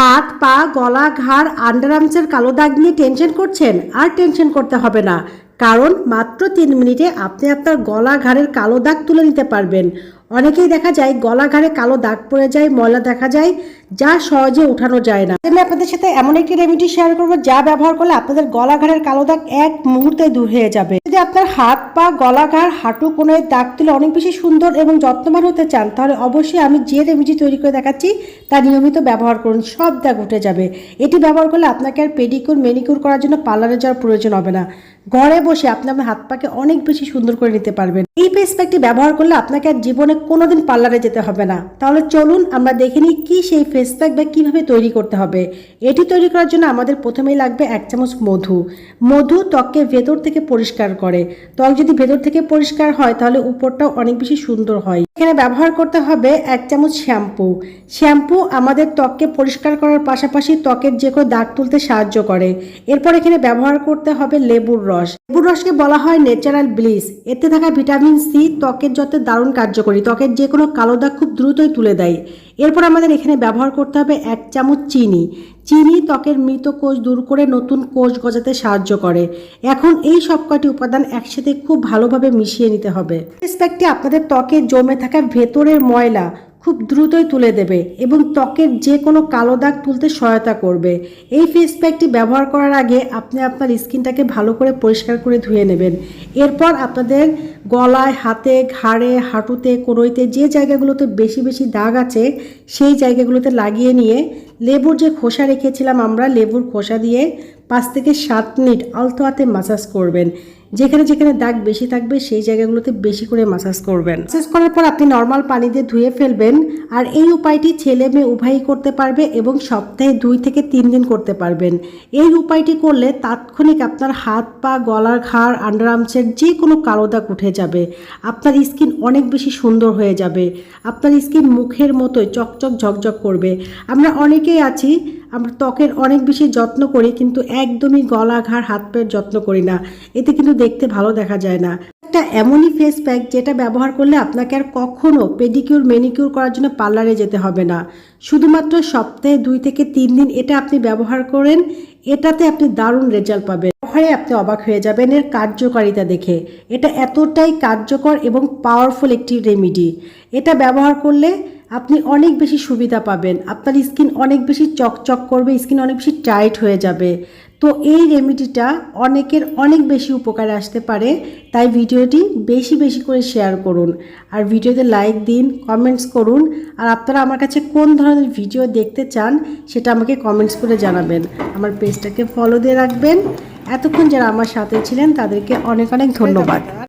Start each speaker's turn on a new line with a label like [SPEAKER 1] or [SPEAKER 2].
[SPEAKER 1] হাত, পা, গলা, ঘাড় আন্ডারআর্মসের কালো দাগ নিয়ে টেনশন করছেন, আর টেনশন করতে হবে না। কারণ মাত্র তিন মিনিটে আপনি আপনার গলা, ঘাড়ের কালো দাগ তুলে নিতে পারবেন। অনেকেই দেখা যায় গলা, ঘাড়ে কালো দাগ পড়ে যায়, ময়লা দেখা যায় যা সহজে উঠানো যায় না। আমি আপনাদের সাথে এমন একটি রেমেডি শেয়ার করব, যা ব্যবহার করলে আপনাদের গলা ঘাড়ের কালো দাগ এক মুহূর্তে দূর হয়ে যাবে। যদি আপনার হাত পা গলা ঘাড় হাঁটু কোনোয় দাগ তুলে অনেক বেশি সুন্দর এবং যত্নবান হতে চান, তাহলে অবশ্যই আমি যে রেমেডি তৈরি করে দেখাচ্ছি, তা নিয়মিত ব্যবহার করুন, সব দাগ উঠে যাবে। এটি ব্যবহার করলে আপনাকে আর পেডিকিউর মেনিকিউর করার জন্য পার্লারে যাওয়ার প্রয়োজন হবে না। ঘরে বসে আপনি আপনার হাত পাকে অনেক বেশি সুন্দর করে নিতে পারবেন। এই ফেস প্যাকটি ব্যবহার করলে আপনাকে আর জীবনে কোনোদিন পার্লারে যেতে হবে না। তাহলে চলুন আমরা দেখে নিই কি সেই ফেস প্যাক বা কীভাবে তৈরি করতে হবে? এটি তৈরি করার জন্য আমাদের প্রথমেই লাগবে এক চামচ মধু। মধু ত্বককে ভেতর থেকে পরিষ্কার করে। ত্বক যদি ভেতর থেকে পরিষ্কার হয়, তাহলে উপরটাও অনেক বেশি সুন্দর হয়। এখানে ব্যবহার করতে হবে এক চামচ শ্যাম্পু। শ্যাম্পু আমাদের ত্বককে পরিষ্কার করার পাশাপাশি ত্বকের যে কোনো দাগ তুলতে সাহায্য করে। এরপর এখানে ব্যবহার করতে হবে লেবুর রস। লেবুর রসকে বলা হয় ন্যাচারাল ব্লিস এতে থাকা ভিটামিন সি ত্বকের যত দারুণ কার্যকরী। ত্বকের যে কোনো কালো দাগ খুব দ্রুতই তুলে দেয়। এরপর আমাদের এখানে ব্যবহার করতে হবে এক চামচ চিনি। চিনি ত্বকের মৃত কোষ দূর করে নতুন কোষ গজাতে সাহায্য করে। এখন এই সব কয়টি উপাদান একসাথে খুব ভালোভাবে মিশিয়ে নিতে হবে। ফেস প্যাকটি আপনাদের ত্বকে জমে থাকা ভেতরের ময়লা খুব দ্রুতই তুলে দেবে এবং ত্বকের যে কোনো কালো দাগ তুলতে সহায়তা করবে। এই ফেস প্যাকটি ব্যবহার করার আগে আপনি আপনার স্কিনটাকে ভালো করে পরিষ্কার করে ধুয়ে নেবেন। এরপর আপনাদের গলায়, হাতে, ঘাড়ে, হাঁটুতে, কোনোইতে যে জায়গাগুলোতে বেশি বেশি দাগ আছে, সেই জায়গাগুলোতে লাগিয়ে নিয়ে লেবুর যে খোসা রেখেছিলাম আমরা, লেবুর খোসা দিয়ে পাঁচ থেকে সাত মিনিট আলতো হাতে মাসাজ করবেন। যেখানে যেখানে দাগ বেশি থাকবে, সেই জায়গাগুলোতে বেশি করে মাসাজ করবেন। মাসাজ করার পর আপনি নর্মাল পানি দিয়ে ধুয়ে ফেলবেন আর এই উপায়টি ছেলে মেয়ে উভয়ই করতে পারবে এবং সপ্তাহে দুই থেকে তিন দিন করতে পারবেন। এই উপায়টি করলে তাৎক্ষণিক আপনার হাত পা, গলার ঘাড় আন্ডারআর্মসের যে কোনো কালো দাগ উঠে যাবে। আপনার স্কিন অনেক বেশি সুন্দর হয়ে যাবে। আপনার স্কিন মুখের মতোই চকচক ঝকঝক করবে। আমরা অনেকেই আছি। আমরা ত্বকের অনেক বেশি যত্ন করি, কিন্তু একদমই গলা ঘাড়, হাত পায়ের যত্ন করি না। এতে কিন্তু দেখতে ভালো দেখা যায় না। একটা এমনই ফেস প্যাক যেটা ব্যবহার করলে আপনাকে আর কখনো পেডিকিউর মেনিকিউর করার জন্য পার্লারে যেতে হবে না। শুধুমাত্র সপ্তাহে দুই থেকে তিন দিন এটা আপনি ব্যবহার করেন, এটাতে আপনি দারুণ রেজাল্ট পাবেন। ব্যবহারে আপনি অবাক হয়ে যাবেন এর কার্যকারিতা দেখে। এটা এতটাই কার্যকর এবং পাওয়ারফুল একটি রেমিডি এটা ব্যবহার করলে আপনি অনেক বেশি সুবিধা পাবেন। আপনার স্কিন অনেক বেশি চকচক করবে, স্কিন অনেক বেশি টাইট হয়ে যাবে। তো এই রেমিডিটা অনেকের অনেক বেশি উপকারে আসতে পারে, তাই ভিডিওটি বেশি বেশি করে শেয়ার করুন। আর ভিডিওতে লাইক দিন, কমেন্টস করুন। আর আপনারা আমার কাছে কোন ধরনের ভিডিও দেখতে চান, সেটা আমাকে কমেন্টস করে জানাবেন। আমার পেজটাকে ফলো দিয়ে রাখবেন। এতক্ষণ যারা আমার সাথে ছিলেন, তাদেরকে অনেক অনেক ধন্যবাদ।